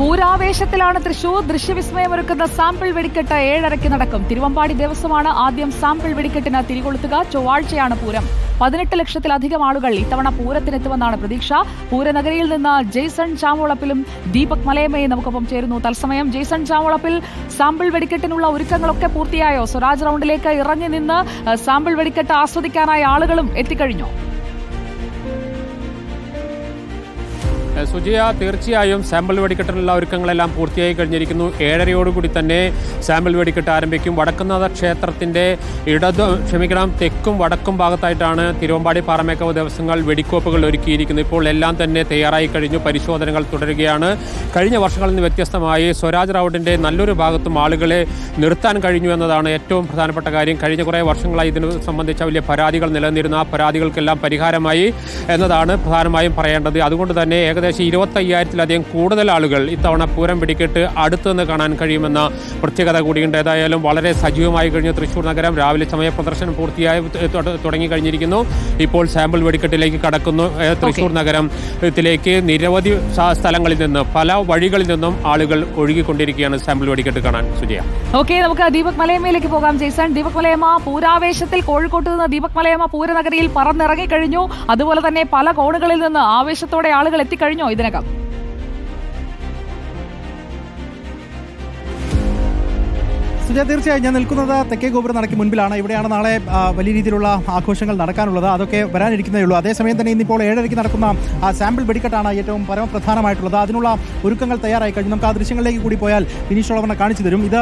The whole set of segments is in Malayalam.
പൂരാവേശത്തിലാണ് തൃശൂർ ദൃശ്യവിസ്മയമൊരുക്കുന്ന സാമ്പിൾ വെടിക്കെട്ട് ഏഴരയ്ക്ക് നടക്കും. തിരുവമ്പാടി ദിവസമാണ് ആദ്യം സാമ്പിൾ വെടിക്കെട്ടിന് തിരികൊളുത്തുക. ചൊവ്വാഴ്ചയാണ് പൂരം. പതിനെട്ട് ലക്ഷത്തിലധികം ആളുകൾ ഇത്തവണ പൂരത്തിനെത്തുമെന്നാണ് പ്രതീക്ഷ. പൂരനഗരിയിൽ നിന്ന് ജെയ്സൺ ചാമുളപ്പിലും ദീപക് മലയമ്മയും നമുക്കൊപ്പം ചേരുന്നു. തത്സമയം ജെയ്സൺ ചാമുളപ്പിൽ സാമ്പിൾ വെടിക്കെട്ടിനുള്ള ഒരുക്കങ്ങളൊക്കെ പൂർത്തിയായോ? സ്വരാജ് റൗണ്ടിലേക്ക് ഇറങ്ങി നിന്ന് സാമ്പിൾ വെടിക്കെട്ട് ആസ്വദിക്കാനായ ആളുകളും എത്തിക്കഴിഞ്ഞോ. സുജിയ തീർച്ചയായും സാമ്പിൾ വെടിക്കെട്ടിനുള്ള ഒരുക്കങ്ങളെല്ലാം പൂർത്തിയായി കഴിഞ്ഞിരിക്കുന്നു. ഏഴരയോടുകൂടി തന്നെ സാമ്പിൾ വെടിക്കെട്ട് ആരംഭിക്കും. വടക്കുന്നാഥ ക്ഷേത്രത്തിന്റെ ഇടത് ക്ഷമിക്കണം തെക്കും വടക്കും ഭാഗത്തായിട്ടാണ് തിരുവമ്പാടി പാറമേക്കാവ് ദിവസങ്ങൾ വെടിക്കോപ്പുകൾ ഒരുക്കിയിരിക്കുന്നത്. ഇപ്പോൾ എല്ലാം തന്നെ തയ്യാറായി കഴിഞ്ഞു. പരിശോധനകൾ തുടരുകയാണ്. കഴിഞ്ഞ വർഷങ്ങളിൽ നിന്ന് വ്യത്യസ്തമായി സ്വരാജ് റൗഡിന്റെ നല്ലൊരു ഭാഗത്തും ആളുകളെ നിർത്താൻ കഴിഞ്ഞു എന്നതാണ് ഏറ്റവും പ്രധാനപ്പെട്ട കാര്യം. കഴിഞ്ഞ കുറേ വർഷങ്ങളായി ഇതിനു സംബന്ധിച്ച വലിയ പരാതികൾ നിലനിന്നിരുന്ന. ആ പരാതികൾക്കെല്ലാം പരിഹാരമായി എന്നതാണ് പ്രധാനമായും പറയേണ്ടത്. അതുകൊണ്ട് തന്നെ ഏകദേശം ഇരുപത്തയ്യായിരത്തിലധികം കൂടുതൽ ആളുകൾ ഇത്തവണ പൂരം പിടിക്കിട്ട് അടുത്തുനിന്ന് കാണാൻ കഴിയുമെന്ന പ്രത്യേകത കൂടിയുണ്ട്. ഏതായാലും വളരെ സജീവമായി കഴിഞ്ഞ. തൃശ്ശൂർ നഗരം രാവിലെ സമയ പ്രദർശനം പൂർത്തിയായി തൊട- തുടങ്ങി കഴിഞ്ഞിരിക്കുന്നു. ഇപ്പോൾ സാമ്പിൾ വെടിക്കെട്ടിലേക്ക് കടക്കുന്നു. തൃശ്ശൂർ നഗരം നഗരത്തിലേക്ക് നിരവധി സ്ഥലങ്ങളിൽ നിന്ന് പല വഴികളിൽ നിന്നും ആളുകൾ ഒഴുകിക്കൊണ്ടിരിക്കുകയാണ് സാമ്പിൾ വെടിക്കെട്ട് കാണാൻ. സുജയ. ഓക്കെ നമുക്ക് ദീപക് മലയമ്മയിലേക്ക് പോകാം ജയ്സൺ. ദീപക് മലയമ്മ പൂരാവേശത്തിൽ കോഴിക്കോട്ട് നിന്ന് ദീപക് മലയമ്മ പൂരനഗരിയിൽ പറന്നിറങ്ങി കഴിഞ്ഞു അതുപോലെ തന്നെ പല കോണുകളിൽ നിന്ന് ആവേശത്തോടെ ആളുകൾ എത്തിക്കഴിഞ്ഞോ. ഇതിനകം. സുജയ തീർച്ചയായും ഞാൻ നിൽക്കുന്നത് തെക്കേ ഗോപുരം നടക്കി മുൻപിലാണ്. ഇവിടെയാണ് നാളെ വലിയ രീതിയിലുള്ള ആഘോഷങ്ങൾ നടക്കാനുള്ളത്. അതൊക്കെ വരാനിരിക്കുന്നേ ഉള്ളൂ. അതേസമയം തന്നെ ഇന്നിപ്പോൾ ഏഴരയ്ക്ക് നടക്കുന്ന ആ സാമ്പിൾ വെടിക്കെട്ടാണ് ഏറ്റവും പരമപ്രധാനമായിട്ടുള്ളത്. അതിനുള്ള ഒരുക്കങ്ങൾ തയ്യാറായി കഴിഞ്ഞു. നമുക്ക് ആ ദൃശ്യങ്ങളിലേക്ക് കൂടി പോയാൽ വിനീഷ് ഉളവണ്ണ കാണിച്ചു തരും. ഇത്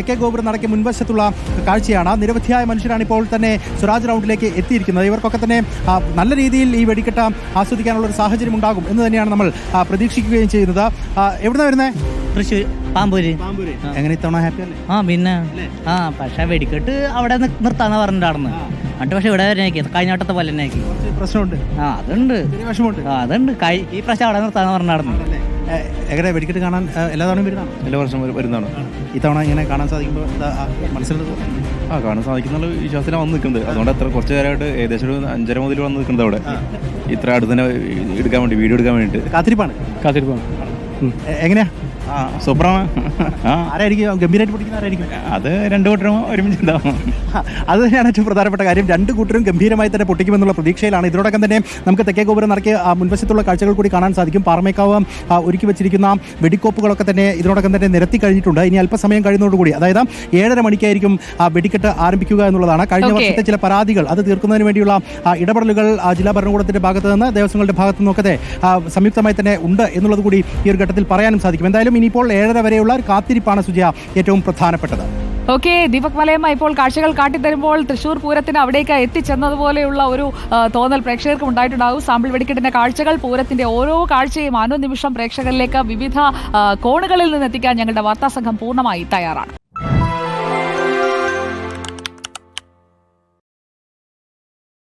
തെക്കേ ഗോപുരം നടക്കി മുൻവശത്തുള്ള കാഴ്ചയാണ്. നിരവധിയായ മനുഷ്യരാണ് ഇപ്പോൾ തന്നെ സ്വരാജ് റൗണ്ടിലേക്ക് എത്തിയിരിക്കുന്നത്. ഇവർക്കൊക്കെ തന്നെ നല്ല രീതിയിൽ ഈ വെടിക്കെട്ട് ആസ്വദിക്കാനുള്ള ഒരു സാഹചര്യം ഉണ്ടാകും എന്ന് തന്നെയാണ് നമ്മൾ പ്രതീക്ഷിക്കുകയും ചെയ്യുന്നത്. എവിടെ വരുന്നത് തൃശ്ശൂർ പാമ്പൂര്. എങ്ങനെ ഇത്തവണ ഹാപ്പി അല്ലേ? ആ പിന്നെ. ആ പക്ഷെ വെടിക്കെട്ട് അവിടെ നിർത്താന്ന് പറഞ്ഞിട്ടാണ് എന്നിട്ട് പക്ഷെ ഇവിടെ വരെ കഴിഞ്ഞ വട്ടത്തെ പോലെ തന്നെ ആക്കി പ്രശ്നമുണ്ട്. ആ അതുണ്ട്. വിഷമമുണ്ട്. ആ അതുണ്ട്. ഈ പ്രശ്നം അവിടെ നിർത്താന്ന് പറഞ്ഞിട്ടാണ് എങ്ങനെ വെടിക്കെട്ട് കാണാൻ എല്ലാ തവണയും വരുന്നതാണ്? എല്ലാ വർഷം വരു- വരുന്നതാണ്. ഇത്തവണ ഇങ്ങനെ കാണാൻ സാധിക്കുമ്പോൾ എന്താ ആ മനസ്സിലുള്ളത്? ആ കാണാൻ സാധിക്കുന്നുള്ള വിശ്വാസത്തിലാണ് വന്ന് നിൽക്കുന്നത്. അതുകൊണ്ട് എത്ര കുറച്ച് നേരമായിട്ട് ഏകദേശം ഒരു അഞ്ചര മുതൽ വന്ന് നിൽക്കുന്നത് അവിടെ. ഇത്ര അടുത്ത് തന്നെ എടുക്കാൻ വേണ്ടി വീഡിയോ എടുക്കാൻ വേണ്ടിയിട്ട്. കാത്തിരിപ്പാണ്. കാത്തിരിപ്പാണ്. എങ്ങനെയാ? ആ സൂപ്പറാണ്. ആരായിരിക്കും? ഗംഭീരമായിട്ട് ആരായിരിക്കും? അത് രണ്ടു കൂട്ടരും ഒരുമിച്ച് ഉണ്ടാവും. അത് തന്നെയാണ് ഏറ്റവും പ്രധാനപ്പെട്ട കാര്യം. രണ്ട് കൂട്ടരും ഗംഭീരമായി തന്നെ പൊട്ടിക്കുമെന്നുള്ള പ്രതീക്ഷയിലാണ്. ഇതിനോടൊപ്പം തന്നെ നമുക്ക് തെക്കേ ഗോപുരം നടക്കിയ മുൻവശത്തുള്ള കാഴ്ചകൾ കൂടി കാണാൻ സാധിക്കും. പാറമേക്കാവ് ഒരുക്കി വെച്ചിരിക്കുന്ന വെടിക്കോപ്പുകളൊക്കെ തന്നെ ഇതിനോടൊപ്പം തന്നെ നിരത്തി കഴിഞ്ഞിട്ടുണ്ട്. ഇനി അല്പസമയം കഴിയുന്നതോടുകൂടി അതായത് ഏഴര മണിക്കായിരിക്കും ആ വെടിക്കെട്ട് ആരംഭിക്കുക എന്നുള്ളതാണ്. കഴിഞ്ഞ വർഷത്തെ ചില പരാതികൾ അത് തീർക്കുന്നതിന് വേണ്ടിയുള്ള ആ, ഇടപെടലുകൾ ആ, ജില്ലാ ഭരണകൂടത്തിന്റെ ഭാഗത്ത് നിന്ന് ദേവസ്വങ്ങളുടെ ഭാഗത്തു നിന്നൊക്കെ സംയുക്തമായി തന്നെ ഉണ്ട് എന്നുള്ളത് കൂടി ഈ ഒരു ഘട്ടത്തിൽ പറയാനും സാധിക്കും. എന്തായാലും ഇനിയിപ്പോൾ ഏഴര വരെയുള്ള ഒരു കാത്തിരിപ്പാണ് സുജയ ഏറ്റവും പ്രധാനപ്പെട്ടത്. ഓക്കെ ദീപക് മലയമ്മ ഇപ്പോൾ കാഴ്ചകൾ കാട്ടിത്തരുമ്പോൾ തൃശൂർ പൂരത്തിന് അവിടേക്ക് എത്തിച്ചെന്നതുപോലെയുള്ള ഒരു തോന്നൽ പ്രേക്ഷകർക്ക് ഉണ്ടായിട്ടുണ്ടാകും. സാമ്പിൾ വെടിക്കെട്ടിന്റെ കാഴ്ചകൾ പൂരത്തിന്റെ ഓരോ കാഴ്ചയും അനുനിമിഷം പ്രേക്ഷകരിലേക്ക് വിവിധ കോണുകളിൽ നിന്ന് എത്തിക്കാൻ ഞങ്ങളുടെ വാർത്താ സംഘം പൂർണമായി തയ്യാറാണ്.